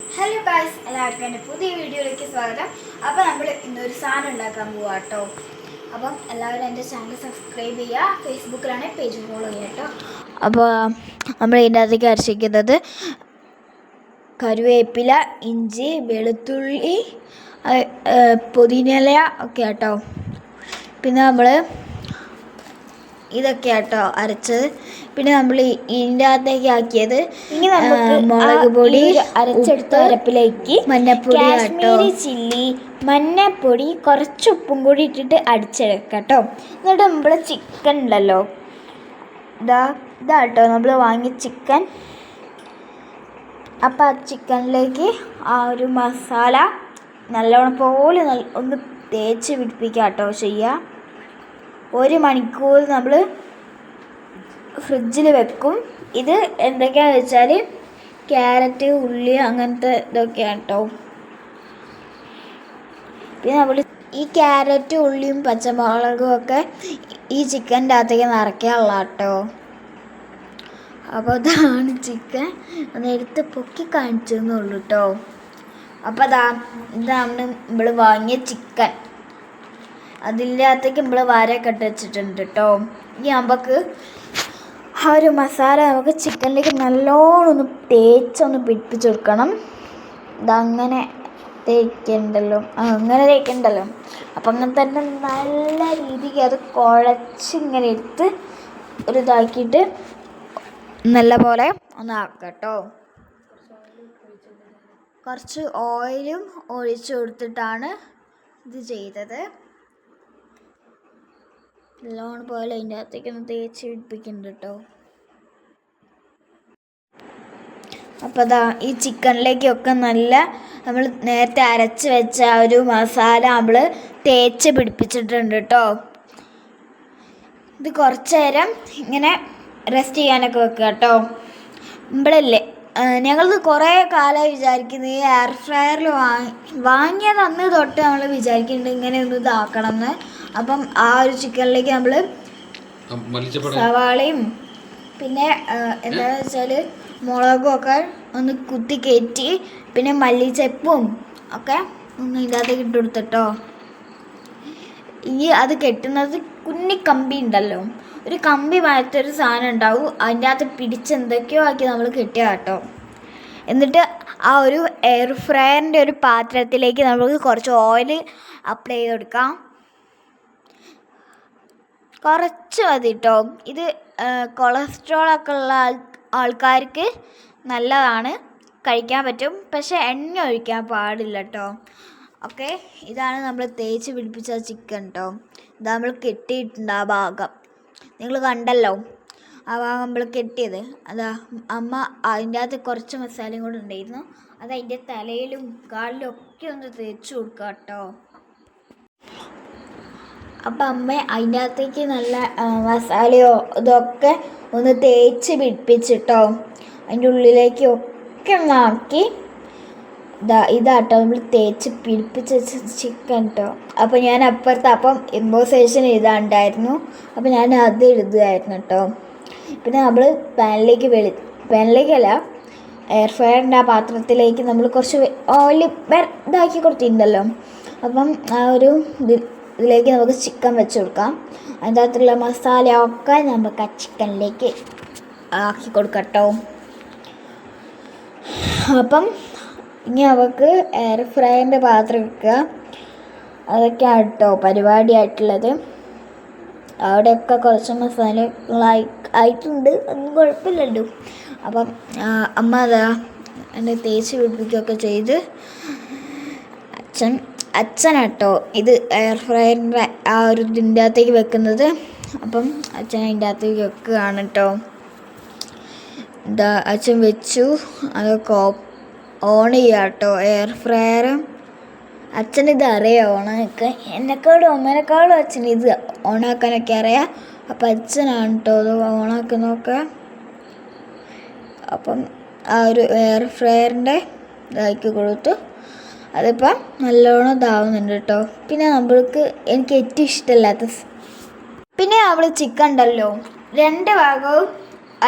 Hello guys എല്ലാവർക്കും എന്റെ പുതിയ വീഡിയോയിലേക്ക് സ്വാഗതം. അപ്പോൾ നമ്മൾ ഇന്നൊരു സാധനം ഉണ്ടാക്കാൻ പോവാ കേട്ടോ അപ്പം എല്ലാവരും എന്റെ ചാനൽ സബ്സ്ക്രൈബ് ചെയ്യുക ഫേസ്ബുക്കിലാണ് പേജ് ഫോളോ ചെയ്യുക കേട്ടോ അപ്പോൾ നമ്മൾ ഇതിന്റെ അകത്തേക്ക് അരച്ചിരിക്കുന്നത് കരുവേപ്പില ഇഞ്ചി വെളുത്തുള്ളി പൊതിനില ഒക്കെ കേട്ടോ പിന്നെ നമ്മൾ ഇതൊക്കെ ആട്ടോ അരച്ചത്. പിന്നെ നമ്മൾ ഇതിന്റെ അകത്തേക്ക് ആക്കിയത് ഇനി നമുക്ക് മുളക് പൊടി അരച്ചെടുത്ത അരപ്പിലേക്ക് മഞ്ഞപ്പൊടി ആട്ടോ. കാശ്മീരി ചില്ലി മഞ്ഞപ്പൊടി കുറച്ച് ഉപ്പും കൂടി ഇട്ടിട്ട് അടിച്ചെടുക്കാം കേട്ടോ എന്നിട്ട് നമ്മൾ ചിക്കൻ ഉണ്ടല്ലോ. ഇതാ ഇതാ കേട്ടോ നമ്മൾ വാങ്ങിയ ചിക്കൻ അപ്പോൾ ആ ചിക്കനിലേക്ക് ആ ഒരു മസാല നല്ലോണം പോലെ ഒന്ന് തേച്ച് പിടിപ്പിക്കുക കേട്ടോ ചെയ്യുക ഒരു മണിക്കൂർ നമ്മൾ ഫ്രിഡ്ജിൽ വെക്കും. ഇത് എന്തൊക്കെയാണെന്ന് വെച്ചാൽ ക്യാരറ്റ് ഉള്ളി അങ്ങനത്തെ ഇതൊക്കെയാണ് കേട്ടോ പിന്നെ നമ്മൾ ഈ ക്യാരറ്റ് ഉള്ളിയും പച്ചമുളകും ഒക്കെ ഈ ചിക്കന്റെ അകത്തേക്ക് നിറയ്ക്കാനുള്ള കേട്ടോ അപ്പോൾ അതാണ് ചിക്കൻ. ഒന്ന് എടുത്ത് പൊക്കി കാണിച്ചെന്നുള്ളൂ കേട്ടോ അപ്പോൾ അതാ ഇതാണ് നമ്മൾ വാങ്ങിയ ചിക്കൻ. അതിന്റെ നമ്മൾ വാരയൊക്കെ ഇട്ട് വെച്ചിട്ടുണ്ട് കേട്ടോ ഇനി നമുക്ക് ആ ഒരു മസാല നമുക്ക് ചിക്കനിലേക്ക് നല്ലോണം ഒന്ന് തേച്ചൊന്ന് പിടിപ്പിച്ച് കൊടുക്കണം. ഇതങ്ങനെ തേക്കണ്ടല്ലോ. അങ്ങനെ തേക്കണ്ടല്ലോ. അപ്പം അങ്ങനെ തന്നെ നല്ല രീതിക്ക് അത് കുഴച്ചിങ്ങനെ എടുത്ത് ഒരു ഇതാക്കിയിട്ട് നല്ല പോലെ ഒന്ന് കേട്ടോ കുറച്ച് ഓയിലും ഒഴിച്ചു കൊടുത്തിട്ടാണ് ഇത് ചെയ്തത്. നല്ലോണം പോലെ അതിന്റെ അകത്തേക്ക് ഒന്ന് തേച്ച് പിടിപ്പിക്കുന്നുണ്ട് കേട്ടോ. അപ്പോൾ അതാ ഈ ചിക്കനിലേക്കൊക്കെ നല്ല നമ്മൾ നേരത്തെ അരച്ച് വെച്ച ആ ഒരു മസാല നമ്മൾ തേച്ച് പിടിപ്പിച്ചിട്ടുണ്ട് കേട്ടോ. ഇത് കുറച്ച് നേരം ഇങ്ങനെ റെസ്റ്റ് ചെയ്യാനൊക്കെ വെക്കുക കേട്ടോ. ഇമ്പളല്ലേ ഞങ്ങളിത് കുറേ കാലമായി വിചാരിക്കുന്നത് ഈ എയർ ഫ്രയറിൽ വാങ്ങി വാങ്ങിയത് അന്ന് തൊട്ട് നമ്മൾ വിചാരിക്കുന്നുണ്ട് ഇങ്ങനെ ഒന്ന് ഇതാക്കണം എന്ന് അപ്പം ആ ഒരു ചിക്കനിലേക്ക് നമ്മൾ സവാളയും പിന്നെ എന്താണെന്ന് വെച്ചാൽ മുളകും ഒക്കെ ഒന്ന് കുത്തി കയറ്റി പിന്നെ മല്ലിച്ചപ്പും ഒക്കെ ഒന്ന് ഇല്ലാതെ ഇട്ടുകൊടുത്തിട്ടോ ഈ അത് കെട്ടുന്നത് കുഞ്ഞി കമ്പി ഉണ്ടല്ലോ. ഒരു കമ്പി മാറ്റൊരു സാധനം ഉണ്ടാവും. അതിന്റെ അകത്ത് പിടിച്ച് എന്തൊക്കെയോ ആക്കി നമ്മൾ കെട്ടിയ കേട്ടോ. എന്നിട്ട് ആ ഒരു എയർ ഫ്രയറിന്റെ ഒരു പാത്രത്തിലേക്ക് നമുക്ക് കുറച്ച് ഓയിൽ അപ്ലൈ ചെയ്ത് കൊടുക്കാം. കുറച്ച് മതി കേട്ടോ ഇത് കൊളസ്ട്രോൾ ഒക്കെ ഉള്ള ആൾ ആൾക്കാർക്ക് നല്ലതാണ്. കഴിക്കാൻ പറ്റും. പക്ഷേ എണ്ണ ഒഴിക്കാൻ പാടില്ല കേട്ടോ ഓക്കെ? ഇതാണ് നമ്മൾ തേച്ച് പിടിപ്പിച്ച ചിക്കൻ കേട്ടോ ഇത് നമ്മൾ കെട്ടിയിട്ടുണ്ട് ആ ഭാഗം. നിങ്ങൾ കണ്ടല്ലോ? ആ ഭാഗം നമ്മൾ കെട്ടിയത്. അതാ അമ്മ അതിന്റെ അകത്ത് കുറച്ച് മസാലയും കൂടെ ഉണ്ടായിരുന്നു. അത് അതിന്റെ തലയിലും കാലിലും ഒക്കെ ഒന്ന് തേച്ച് കൊടുക്കാം കേട്ടോ അപ്പം അമ്മ അതിന്റെ അകത്തേക്ക് നല്ല മസാലയോ ഇതൊക്കെ ഒന്ന് തേച്ച് പിടിപ്പിച്ചിട്ടോ. അതിന്റെ ഉള്ളിലേക്ക് ഒക്കെ ഒന്ന് ആക്കി. ഇതാ ഇതാട്ടോ നമ്മൾ തേച്ച് പിടിപ്പിച്ച് ചിക്കൻ കേട്ടോ അപ്പോൾ ഞാൻ അപ്പുറത്ത് അപ്പം ഇമ്പോസേഷൻ എഴുതാണ്ടായിരുന്നു. അപ്പോൾ ഞാൻ അത് എഴുതുമായിരുന്നു കേട്ടോ പിന്നെ നമ്മൾ പാനിലേക്ക് വെളി പാനിലേക്കല്ല എയർ ഫ്രയറിന്റെ ആ പാത്രത്തിലേക്ക് നമ്മൾ കുറച്ച് ഓയിൽ ഇതാക്കി കൊടുത്തിട്ടുണ്ടല്ലോ. അപ്പം ആ ഒരു ഇതിലേക്ക് നമുക്ക് ചിക്കൻ വെച്ച് കൊടുക്കാം. അതിന്റെ അകത്തുള്ള മസാലയൊക്കെ നമുക്ക് ആ ചിക്കനിലേക്ക് ആക്കി കൊടുക്കട്ടോ. അപ്പം ഇനി അവൾക്ക് എയർ ഫ്രൈന്റെ പാത്രം വെക്കുക. അതൊക്കെയാണ് കേട്ടോ പരിപാടിയായിട്ടുള്ളത്. അവിടെയൊക്കെ കുറച്ച് മസാലകളായി ആയിട്ടുണ്ട്. ഒന്നും കുഴപ്പമില്ലല്ലോ. അപ്പം അമ്മ അതാ എന്നെ തേച്ച് പിടിപ്പിക്കുകയൊക്കെ ചെയ്ത് അച്ഛൻ അച്ഛനാട്ടോ. ഇത് എയർ ഫ്രയറിന്റെ ആ ഒരു ഇതിന്റെ അകത്തേക്ക് വെക്കുന്നത്. അപ്പം അച്ഛൻ അതിന്റെ അകത്തേക്ക് വെക്കുകയാണ് കേട്ടോ എന്താ അച്ഛൻ വെച്ചു. അതൊക്കെ ഓൺ ചെയ്യുക കേട്ടോ എയർ ഫ്രയർ അച്ഛൻ ഇത് അറിയാം ഓണാക്കാൻ. എന്നെക്കാളും അമ്മേനെക്കാളും അച്ഛൻ ഇത് ഓണാക്കാനൊക്കെ അറിയാം. അപ്പം അച്ഛനാണ് കേട്ടോ അത് ഓണാക്കുന്നതൊക്കെ. അപ്പം ആ ഒരു എയർ ഫ്രയറിന്റെ ഇതാക്കി കൊടുത്തു. അതിപ്പം നല്ലോണം ഇതാവുന്നുണ്ട് കേട്ടോ. പിന്നെ നമ്മൾക്ക് എനിക്ക് ഏറ്റവും ഇഷ്ടമല്ലാത്ത പിന്നെ അവൾ ചിക്കൻ ഉണ്ടല്ലോ. രണ്ട് ഭാഗവും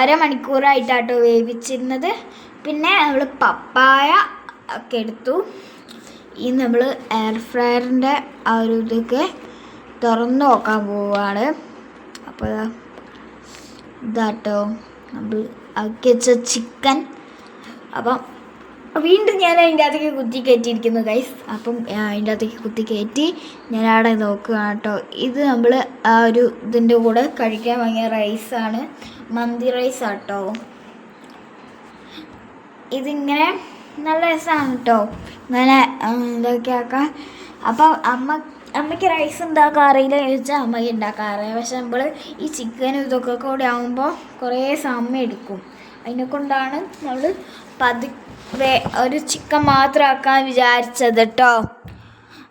അരമണിക്കൂറായിട്ടാട്ടോ വേവിച്ചിരുന്നത്. പിന്നെ നമ്മൾ പപ്പായ ഒക്കെ എടുത്തു. ഈ നമ്മൾ എയർ ഫ്രയറിന്റെ ആ ഒരു ഇതൊക്കെ തുറന്ന് നോക്കാൻ പോവുകയാണ് അപ്പോൾ ഇതാട്ടോ. നമ്മൾ ആക്കി വെച്ച ചിക്കൻ അപ്പം വീണ്ടും ഞാൻ അതിന്റെ അകത്തേക്ക് കുത്തി കയറ്റിയിരിക്കുന്നു ഗൈസ് അപ്പം അതിന്റെ അകത്തേക്ക് കുത്തി കയറ്റി ഞാൻ അവിടെ നോക്കുകയാണ് കേട്ടോ. ഇത് നമ്മൾ ആ ഒരു ഇതിന്റെ കൂടെ കഴിക്കാൻ വാങ്ങിയ റൈസാണ് മന്തി റൈസ് ആട്ടോ ഇതിങ്ങനെ നല്ല രസമാണ് കേട്ടോ. ഇങ്ങനെ ഇതൊക്കെ അപ്പം അമ്മ അമ്മയ്ക്ക് റൈസ് ഉണ്ടാക്കാൻ അറിയില്ല ചോദിച്ചാൽ അമ്മയ്ക്ക് ഉണ്ടാക്കാൻ അറിയാം പക്ഷെ നമ്മൾ ഈ ചിക്കനും ഇതൊക്കെ കൂടെ ആകുമ്പോൾ കുറേ സമയം എടുക്കും. അതിനെ കൊണ്ടാണ് നമ്മൾ പതി വേ- ഒരു ചിക്കൻ മാത്രമാക്കാൻ വിചാരിച്ചത് കേട്ടോ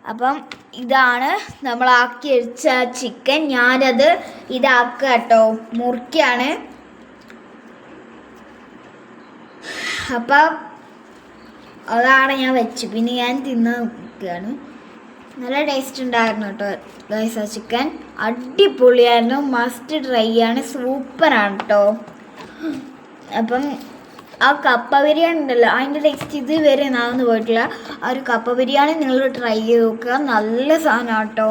അപ്പം ഇതാണ് നമ്മൾ ആക്കി വെച്ച ചിക്കൻ. ഞാനത് ഇതാക്കുക കേട്ടോ മുറുക്കിയാണ് അപ്പം അതാണ് ഞാൻ വെച്ചു. പിന്നെ ഞാൻ തിന്ന് നോക്കുകയാണ് നല്ല ടേസ്റ്റ് ഉണ്ടായിരുന്നു കേട്ടോ ആ ചിക്കൻ. അടിപൊളിയായിരുന്നു. മസ്റ്റ് ഡ്രൈ ആണ്. സൂപ്പറാണ് കേട്ടോ അപ്പം ആ കപ്പ ബിരിയാണി ഉണ്ടല്ലോ അതിന്റെ ടേസ്റ്റ് ഇതുവരെ നാന്ന് പോയിട്ടില്ല. ആ ഒരു കപ്പ ബിരിയാണി നിങ്ങൾ ട്രൈ ചെയ്ത് നോക്കുക. നല്ല സാധനമാണ് കേട്ടോ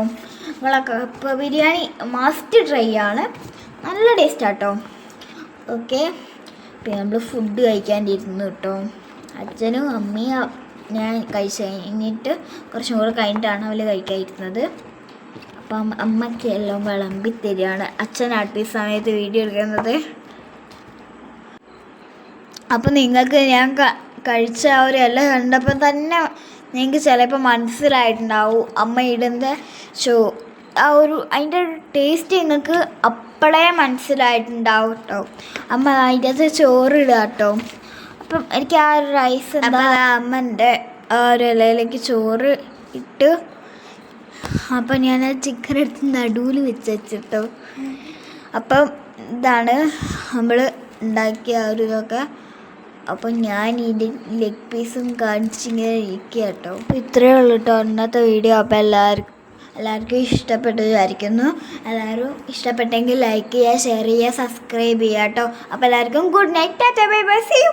നിങ്ങൾ കപ്പ ബിരിയാണി മസ്റ്റ് ട്രൈ ആണ്. നല്ല ടേസ്റ്റ് ആട്ടോ. ഓക്കെ പിന്നെ നമ്മൾ ഫുഡ് കഴിക്കാണ്ടിരുന്നു കേട്ടോ. അച്ഛനും അമ്മയും ഞാൻ കഴിച്ച് കഴിഞ്ഞിട്ട് കുറച്ചും കൂടെ കഴിഞ്ഞിട്ടാണ് അവർ കഴിക്കാതിരുന്നത്. അപ്പം അമ്മയ്ക്ക് എല്ലാം വിളമ്പി തരികയാണ്. അച്ഛൻ ഈ സമയത്ത് വീഡിയോ എടുക്കുന്നത്. അപ്പം നിങ്ങൾക്ക് ഞാൻ കഴിച്ച ആ ഒരു ഇല കണ്ടപ്പോൾ തന്നെ നിങ്ങൾക്ക് ചിലപ്പോൾ മനസ്സിലായിട്ടുണ്ടാവും. അമ്മ ഇടുന്ന ഷോ ആ ഒരു അതിന്റെ ഒരു ടേസ്റ്റ് നിങ്ങൾക്ക് അപ്പോഴേ മനസ്സിലായിട്ടുണ്ടാവും കേട്ടോ അമ്മ അതിന്റെ അകത്ത് ചോറിടുക കേട്ടോ അപ്പം എനിക്ക് ആ ഒരു റൈസ് എന്താ അമ്മന്റെ ആ ഒരു ഇലയിലേക്ക് ചോറ് ഇട്ട് അപ്പം ഞാൻ ആ ചിക്കൻ എടുത്ത് നടുവിൽ വെച്ച് വെച്ചിട്ടോ. അപ്പം ഇതാണ് നമ്മൾ ഉണ്ടാക്കിയ ആ ഒരു ഇതൊക്കെ. അപ്പം ഞാൻ ഇതിന്റെ ലെഗ് പീസും കാണിച്ചിങ്ങനെ ഇരിക്കുക കേട്ടോ അപ്പോൾ ഇത്രയേ ഉള്ളൂ കേട്ടോ ഇന്നത്തെ വീഡിയോ അപ്പോൾ എല്ലാവർക്കും എല്ലാവർക്കും ഇഷ്ടപ്പെട്ടു വിചാരിക്കുന്നു. എല്ലാവരും ഇഷ്ടപ്പെട്ടെങ്കിൽ ലൈക്ക് ചെയ്യുക ഷെയർ ചെയ്യുക സബ്സ്ക്രൈബ് ചെയ്യുക കേട്ടോ അപ്പോൾ എല്ലാവർക്കും good night tata bye bye see you